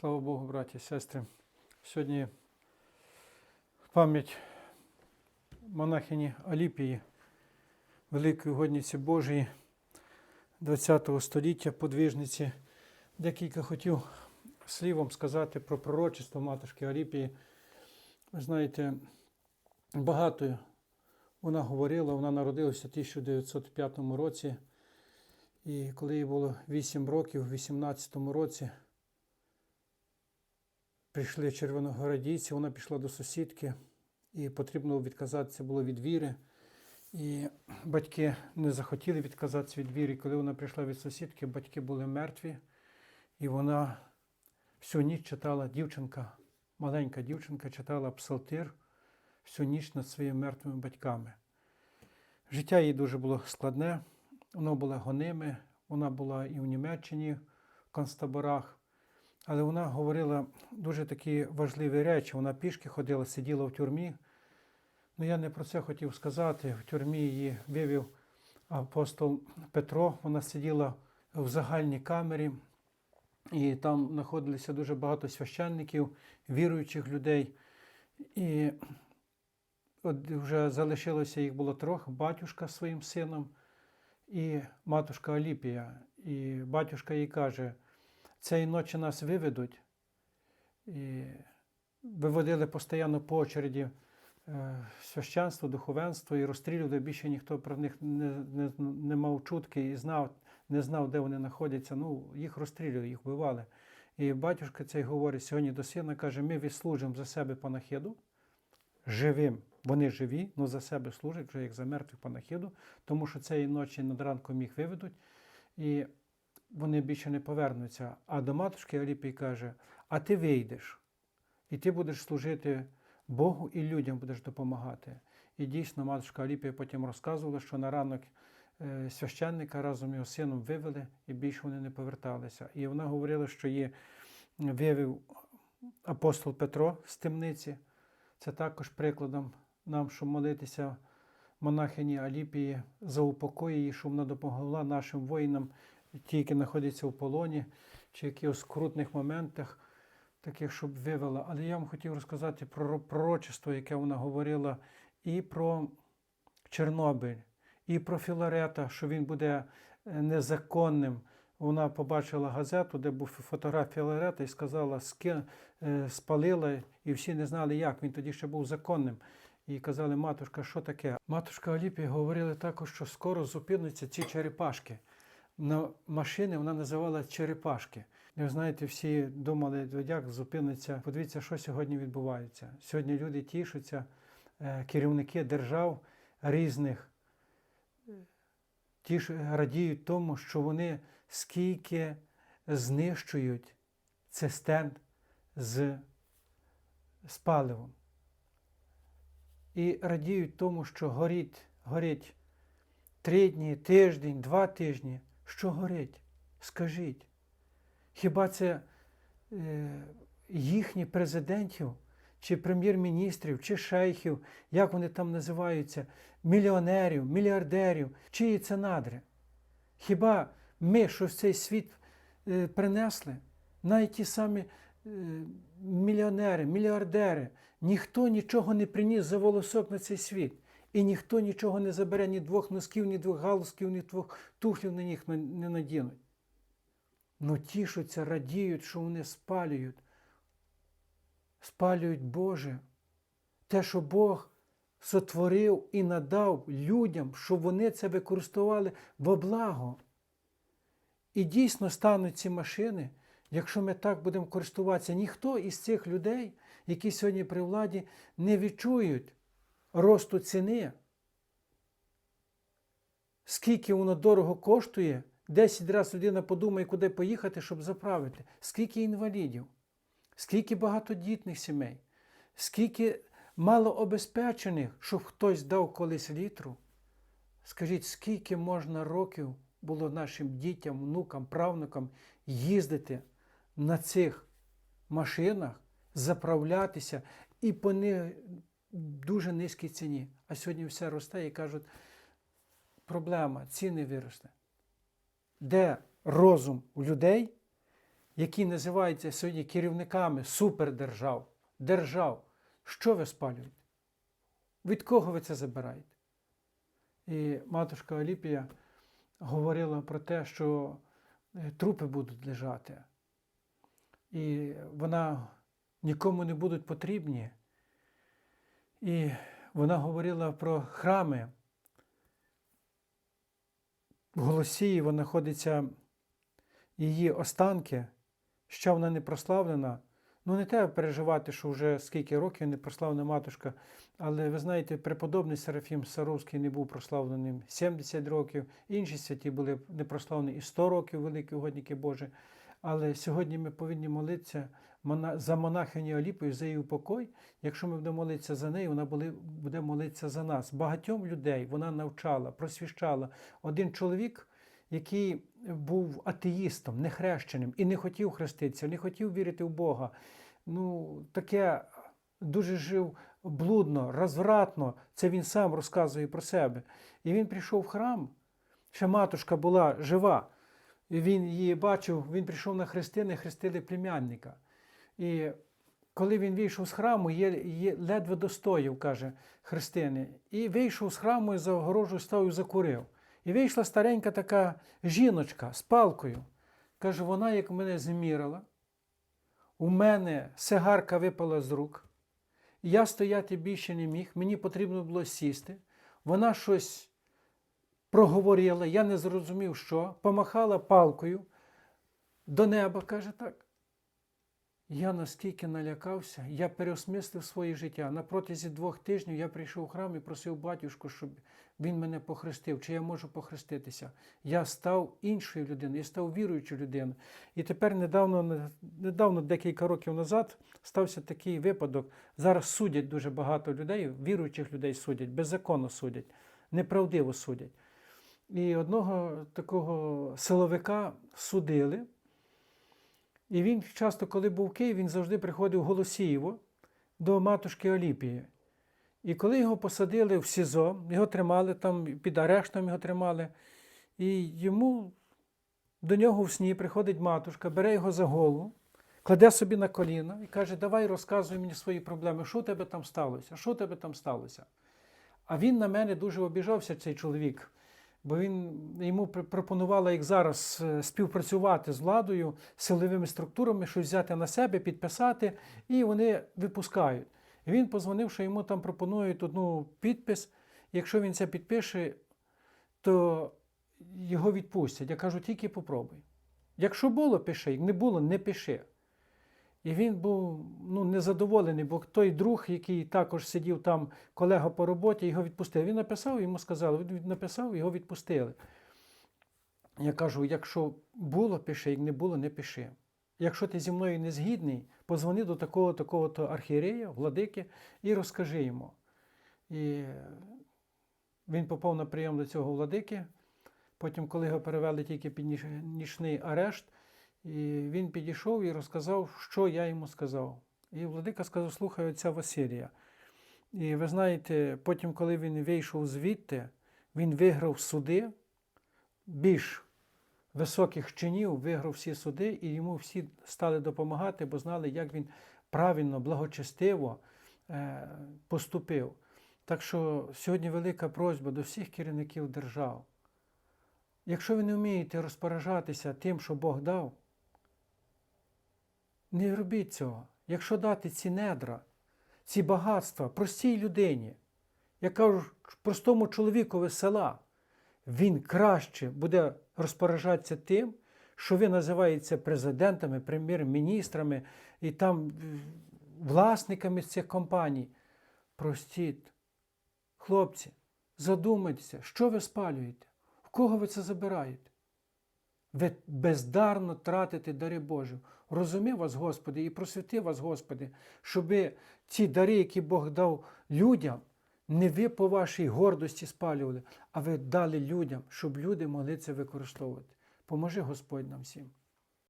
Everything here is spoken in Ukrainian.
Слава Богу, браті сестри. Сьогодні пам'ять монахині Аліпії, великої годниці Божої ХХ століття, подвижниці. Декілька хотів слів сказати про пророчество матушки Аліпії. Ви знаєте, багато вона говорила, вона народилася в 1905 році. І коли їй було 8 років, в 18 році прийшли червоногородійці, вона пішла до сусідки, і потрібно відказатися було від віри. І батьки не захотіли відказатися від віри. Коли вона прийшла від сусідки, батьки були мертві, і вона всю ніч читала дівчинка, маленька дівчинка читала псалтир всю ніч над своїми мертвими батьками. Життя їй дуже було складне, воно було гониме, вона була і в Німеччині в концтаборах, але вона говорила дуже такі важливі речі. Вона пішки ходила, сиділа в тюрмі. Ну, я не про це хотів сказати. В тюрмі її вивів апостол Петро. Вона сиділа в загальній камері, і там знаходилися дуже багато священників, віруючих людей. І от вже залишилося їх було трьох: батюшка своїм сином і матушка Аліпія. І батюшка їй каже: цієї ночі нас виведуть. І виводили постійно по очереді е, священство, духовенство і розстрілювали. Більше ніхто про них не, не, не мав чутки і знав, не знав, де вони знаходяться. Ну, їх розстрілювали, їх вбивали. І батюшка цей говорить сьогодні до сина, каже: ми відслужимо за себе панахиду живим. Вони живі, але за себе служать вже як за мертвих панахиду, тому що цієї ночі над ранком їх виведуть, і вони більше не повернуться. А до матушки Аліпій каже: а ти вийдеш, і ти будеш служити Богу і людям будеш допомагати. І дійсно, матушка Аліпія потім розказувала, що на ранок е, священника разом його сином вивели, і більше вони не поверталися. І вона говорила, що її вивів апостол Петро з темниці. Це також прикладом нам, щоб молитися монахині Аліпії за упокой її, щоб вона допомогла нашим воїнам, ті, які знаходяться в полоні, чи якихось скрутних моментах, таких, щоб вивела. Але я вам хотів розказати про пророчество, яке вона говорила, і про Чорнобиль, і про Філарета, що він буде е, незаконним. Вона побачила газету, де був фотографія Філарета, і сказала, е, спалила, і всі не знали, як. Він тоді ще був законним. І казали, матушка, що таке? Матушка Оліпія говорили також, що скоро зупиняться ці черепашки. На машини вона називала черепашки. І ви знаєте, всі думали, як зупиниться. Подивіться, що сьогодні відбувається. Сьогодні люди тішуться, е, керівники держав різних ті ж радіють тому, що вони скільки знищують цистерн з, з паливом. І радіють тому, що горить, горить три дні, тиждень, два тижні. Що горить? Скажіть. Хіба це е, їхні президентів, чи прем'єр-міністрів, чи шейхів, як вони там називаються, мільйонерів, мільярдерів, чиї це надри? Хіба ми, що в цей світ е, принесли, навіть ті самі е, мільйонери, мільярдери, ніхто нічого не приніс за волосок на цей світ. І ніхто нічого не забере, ні двох носків, ні двох галузків, ні двох туфлів на них не надінуть. Ну тішуться, радіють, що вони спалюють. Спалюють Боже. Те, що Бог сотворив і надав людям, щоб вони це використовували во благо. І дійсно стануть ці машини, якщо ми так будемо користуватися, ніхто із цих людей, які сьогодні при владі, не відчують росту ціни. Скільки воно дорого коштує, 10 разів людина подумає, куди поїхати, щоб заправити. Скільки інвалідів, скільки багатодітних сімей, скільки малообезпечених, щоб хтось дав колись літру. Скажіть, скільки можна років було нашим дітям, внукам, правнукам їздити на цих машинах, заправлятися і по дуже низькій ціні. А сьогодні все росте і кажуть, проблема, ціни виросли. Де розум у людей, які називаються сьогодні керівниками супердержав, держав, що ви спалюєте? Від кого ви це забираєте? І матушка Оліпія говорила про те, що е, трупи будуть лежати, і вона нікому не будуть потрібні. І вона говорила про храми. В Голосії вона знаходиться її останки, що вона не прославлена. Ну, не треба переживати, що вже скільки років не прославлена матушка. Але ви знаєте, преподобний Серафім Саровський не був прославленим 70 років, інші святі були не прославлені і 100 років, великі угодники Божі. Але сьогодні ми повинні молитися за монахиню Оліпою, за її упокой. Якщо ми будемо молитися за неї, вона буде молитися за нас. Багатьом людей вона навчала, просвіщала. Один чоловік, який був атеїстом, нехрещеним і не хотів хреститися, не хотів вірити в Бога. Ну, таке дуже жив блудно, розвратно. Це він сам розказує про себе. І він прийшов в храм. Ще матушка була жива. Він її бачив, він прийшов на хрестини, хрестили племянника. І коли він вийшов з храму, є, є, ледве достояв, каже хрестини. І вийшов з храму і за огорожу став і закурив. І вийшла старенька така жіночка з палкою. Каже, вона як мене змірила, у мене сигарка випала з рук. Я стояти більше не міг, мені потрібно було сісти. Вона щось проговорила, я не зрозумів, що, помахала палкою до неба, каже так. Я наскільки налякався, я переосмислив своє життя. На протязі двох тижнів я прийшов в храм і просив батюшку, щоб він мене похрестив, чи я можу похреститися. Я став іншою людиною, я став віруючою людиною. І тепер недавно, недавно, декілька років назад, стався такий випадок. Зараз судять дуже багато людей, віруючих людей судять, беззаконно судять, неправдиво судять. І одного такого силовика судили. І він часто, коли був в Києві, він завжди приходив в Голосіїво до матушки Оліпії. І коли його посадили в СІЗО, його тримали там, під арештом його тримали, і йому до нього в сні приходить матушка, бере його за голову, кладе собі на коліна і каже: Давай розказуй мені свої проблеми, що у тебе там сталося, що у тебе там сталося. А він на мене дуже обіжався, цей чоловік, бо він йому пр- пропонувала, як зараз, е, співпрацювати з владою, силовими структурами, щось взяти на себе, підписати, і вони випускають. І він позвонив, що йому там пропонують одну підпис. Якщо він це підпише, то його відпустять. Я кажу, тільки попробуй. Якщо було, пиши, як не було, не пиши. І він був ну, незадоволений, бо той друг, який також сидів там, колега по роботі, його відпустили. Він написав, йому сказали, він написав, його відпустили. Я кажу: якщо було, пиши, як не було, не пиши. Якщо ти зі мною не згідний, позвони до такого такого то архієрея, владики, і розкажи йому. І він попав на прийом до цього владики. Потім, коли його перевели тільки під нічний арешт, і він підійшов і розказав, що я йому сказав. І владика сказав: слухай, отця Василія. І ви знаєте, потім, коли він вийшов звідти, він виграв суди більш високих чинів, виграв всі суди, і йому всі стали допомагати, бо знали, як він правильно, благочестиво е, поступив. Так що сьогодні велика просьба до всіх керівників держав. Якщо ви не вмієте розпоражатися тим, що Бог дав, не робіть цього. Якщо дати ці недра, ці багатства простій людині, я кажу простому чоловікові села, він краще буде розпоражатися тим, що ви називаєте президентами, прем'єр-міністрами і там е, власниками цих компаній. Простіть, хлопці, задумайтеся, що ви спалюєте, в кого ви це забираєте? Ви бездарно тратите дари Божі. Розумів вас, Господи, і просвіти вас, Господи, щоб ці дари, які Бог дав людям, не ви по вашій гордості спалювали, а ви дали людям, щоб люди могли це використовувати. Поможи Господь нам всім.